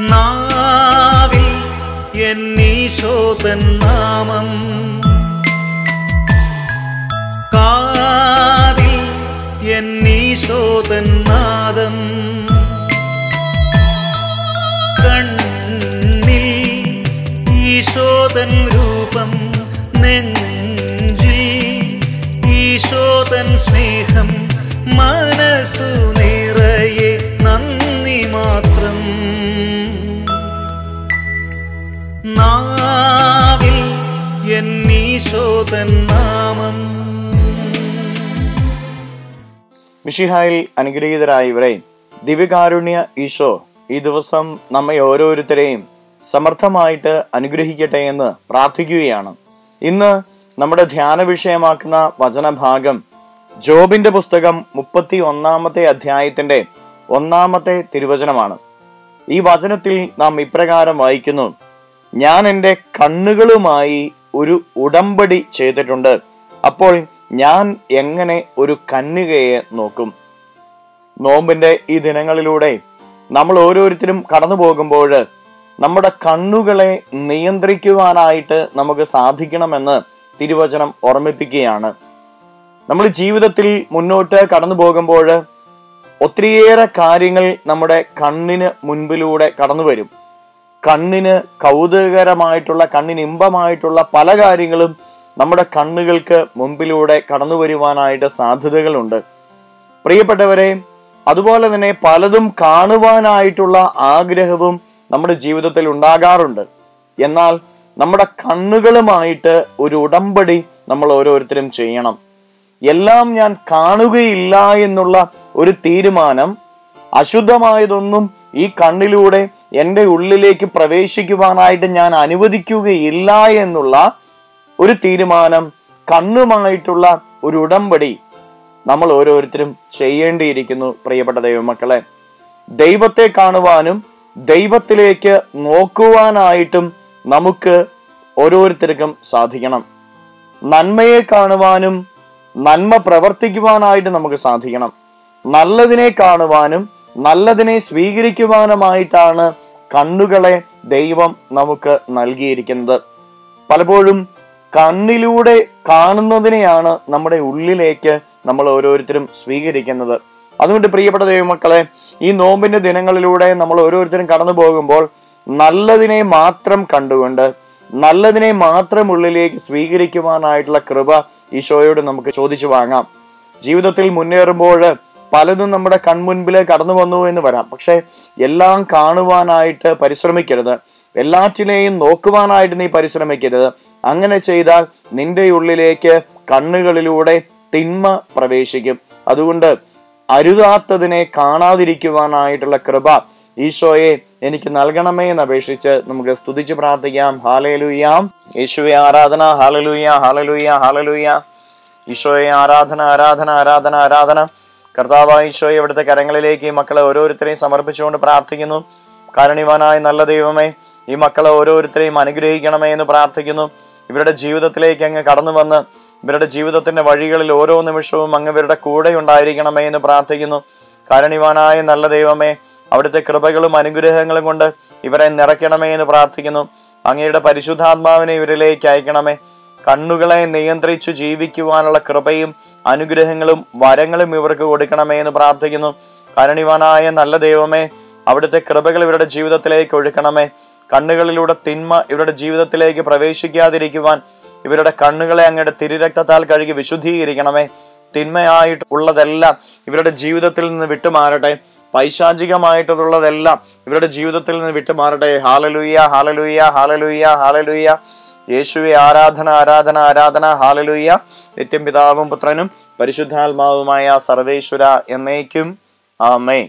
നാവിൽ എന്നീശോതൻ നാമം. കാതിൽ എന്നീശോതൻ നാദം. കണ്ണിൽ ഈശോതൻ രൂപം നെഞ്ചിൽ ഈശോതൻ സ്നേഹം മനസ്സു നിറയെ നാമം. മിഷിഹായിൽ അനുഗ്രഹീതരായ ഇവരെ ദിവ്യകാരുണ്യ ഈശോ ഈ ദിവസം നമ്മെ ഓരോരുത്തരെയും സമർത്ഥമായിട്ട് അനുഗ്രഹിക്കട്ടെ എന്ന് പ്രാർത്ഥിക്കുകയാണ്. ഇന്ന് നമ്മുടെ ധ്യാന വിഷയമാക്കുന്ന വചനഭാഗം ജോബിന്റെ പുസ്തകം മുപ്പത്തി ഒന്നാമത്തെ അധ്യായത്തിന്റെ ഒന്നാമത്തെ തിരുവചനമാണ്. ഈ വചനത്തിൽ നാം ഇപ്രകാരം വായിക്കുന്നു. ഞാൻ എന്റെ കണ്ണുകളുമായി ഒരു ഉടമ്പടി ചെയ്തിട്ടുണ്ട്. അപ്പോൾ ഞാൻ എങ്ങനെ ഒരു കന്യകയെ നോക്കും? നോമ്പിന്റെ ഈ ദിനങ്ങളിലൂടെ നമ്മൾ ഓരോരുത്തരും കടന്നു പോകുമ്പോൾ നമ്മുടെ കണ്ണുകളെ നിയന്ത്രിക്കുവാനായിട്ട് നമുക്ക് സാധിക്കണമെന്ന് തിരുവചനം ഓർമ്മിപ്പിക്കുകയാണ്. നമ്മൾ ജീവിതത്തിൽ മുന്നോട്ട് കടന്നു പോകുമ്പോൾ ഒത്തിരിയേറെ കാര്യങ്ങൾ നമ്മുടെ കണ്ണിന് മുൻപിലൂടെ കടന്നു വരും. കണ്ണിന് കൗതുകകരമായിട്ടുള്ള കണ്ണിന് ഇമ്പമായിട്ടുള്ള പല കാര്യങ്ങളും നമ്മുടെ കണ്ണുകൾക്ക് മുമ്പിലൂടെ കടന്നു വരുവാനായിട്ട് സാധ്യതകളുണ്ട്. പ്രിയപ്പെട്ടവരെ അതുപോലെ തന്നെ പലതും കാണുവാനായിട്ടുള്ള ആഗ്രഹവും നമ്മുടെ ജീവിതത്തിൽ ഉണ്ടാകാറുണ്ട്. എന്നാൽ നമ്മുടെ കണ്ണുകളുമായിട്ട് ഒരു ഉടമ്പടി നമ്മൾ ഓരോരുത്തരും ചെയ്യണം. എല്ലാം ഞാൻ കാണുകയില്ല എന്നുള്ള ഒരു തീരുമാനം അശുദ്ധമായതൊന്നും ഈ കണ്ണിലൂടെ എന്റെ ഉള്ളിലേക്ക് പ്രവേശിക്കുവാനായിട്ട് ഞാൻ അനുവദിക്കുകയില്ല എന്നുള്ള ഒരു തീരുമാനം കണ്ണുമായിട്ടുള്ള ഒരു ഉടമ്പടി നമ്മൾ ഓരോരുത്തരും ചെയ്യേണ്ടിയിരിക്കുന്നു പ്രിയപ്പെട്ട ദൈവമക്കളെ. ദൈവത്തെ കാണുവാനും ദൈവത്തിലേക്ക് നോക്കുവാനായിട്ടും നമുക്ക് ഓരോരുത്തർക്കും സാധിക്കണം. നന്മയെ കാണുവാനും നന്മ പ്രവർത്തിക്കുവാനായിട്ട് നമുക്ക് സാധിക്കണം. നല്ലതിനെ കാണുവാനും നല്ലതിനെ സ്വീകരിക്കുവാനുമായിട്ടാണ് കണ്ണുകളെ ദൈവം നമുക്ക് നൽകിയിരിക്കുന്നത്. പലപ്പോഴും കണ്ണിലൂടെ കാണുന്നതിനെയാണ് നമ്മുടെ ഉള്ളിലേക്ക് നമ്മൾ ഓരോരുത്തരും സ്വീകരിക്കുന്നത്. അതുകൊണ്ട് പ്രിയപ്പെട്ട ദൈവമക്കളെ ഈ നോമ്പിന്റെ ദിനങ്ങളിലൂടെ നമ്മൾ ഓരോരുത്തരും കടന്നു പോകുമ്പോൾ നല്ലതിനെ മാത്രം കണ്ടുകൊണ്ട് നല്ലതിനെ മാത്രം ഉള്ളിലേക്ക് സ്വീകരിക്കുവാനായിട്ടുള്ള കൃപ ഈശോയോട് നമുക്ക് ചോദിച്ചു വാങ്ങാം. ജീവിതത്തിൽ മുന്നേറുമ്പോൾ പലതും നമ്മുടെ കൺമുൻപിൽ കടന്നു വന്നു എന്ന് വരാം. പക്ഷെ എല്ലാം കാണുവാനായിട്ട് പരിശ്രമിക്കരുത്. എല്ലാറ്റിനെയും നോക്കുവാനായിട്ട് നീ പരിശ്രമിക്കരുത്. അങ്ങനെ ചെയ്താൽ നിന്റെ ഉള്ളിലേക്ക് കണ്ണുകളിലൂടെ തിന്മ പ്രവേശിക്കും. അതുകൊണ്ട് അരുതാത്തതിനെ കാണാതിരിക്കുവാനായിട്ടുള്ള കൃപ ഈശോയെ എനിക്ക് നൽകണമേ എന്ന് അപേക്ഷിച്ച് നമുക്ക് സ്തുതിച്ച് പ്രാർത്ഥിക്കാം. ഹാലലുയാം യേശുവെ ആരാധന. ഹാലലുയ ഹാലലുയ ഹാലലുയ ഈശോയെ ആരാധന ആരാധന ആരാധന ആരാധന. കർത്താവായ ഈശോയെ ഇവിടുത്തെ കരങ്ങളിലേക്ക് മക്കളെ ഓരോരുത്തരെയും സമർപ്പിച്ചുകൊണ്ട് പ്രാർത്ഥിക്കുന്നു. കാരണിവാനായ നല്ല ദൈവമേ ഈ മക്കളെ ഓരോരുത്തരെയും അനുഗ്രഹിക്കണമേ എന്ന് പ്രാർത്ഥിക്കുന്നു. ഇവരുടെ ജീവിതത്തിലേക്ക് അങ്ങ് കടന്നു വന്ന് ഇവരുടെ ജീവിതത്തിന്റെ വഴികളിൽ ഓരോ നിമിഷവും അങ്ങ് ഇവരുടെ കൂടെ ഉണ്ടായിരിക്കണമേ എന്ന് പ്രാർത്ഥിക്കുന്നു. കാരണിവാനായ നല്ല ദൈവമേ അവിടുത്തെ കൃപകളും അനുഗ്രഹങ്ങളും കൊണ്ട് ഇവരെ നിറയ്ക്കണമേ എന്ന് പ്രാർത്ഥിക്കുന്നു. അങ്ങയുടെ പരിശുദ്ധാത്മാവിനെ ഇവരിലേക്ക് അയക്കണമേ. കണ്ണുകളെ നിയന്ത്രിച്ചു ജീവിക്കുവാനുള്ള കൃപയും അനുഗ്രഹങ്ങളും വരങ്ങളും ഇവർക്ക് കൊടുക്കണമേ എന്ന് പ്രാർത്ഥിക്കുന്നു. കരുണിവാനായ നല്ല ദൈവമേ അവിടുത്തെ കൃപകൾ ഇവരുടെ ജീവിതത്തിലേക്ക് ഒഴുക്കണമേ. കണ്ണുകളിലൂടെ തിന്മ ഇവരുടെ ജീവിതത്തിലേക്ക് പ്രവേശിക്കാതിരിക്കുവാൻ ഇവരുടെ കണ്ണുകളെ അങ്ങയുടെ തിരുരക്തത്താൽ കഴുകി വിശുദ്ധീകരിക്കണമേ. തിന്മയായിട്ട് ഉള്ളതെല്ലാം ഇവരുടെ ജീവിതത്തിൽ നിന്ന് വിട്ടുമാറട്ടെ. പൈശാചികമായിട്ടുള്ളതെല്ലാം ഇവരുടെ ജീവിതത്തിൽ നിന്ന് വിട്ടുമാറട്ടെ. ഹാലലുയ്യ ഹാലലുയ്യ ഹാലലുയ്യ ഹാലലുയ്യ യേശുവെ ആരാധന ആരാധന ആരാധന ഹാലലുയ്യ നിത്യം പിതാവും പുത്രനും പരിശുദ്ധാത്മാവുമായ സർവേശ്വര എന്നേക്കും. ആമേ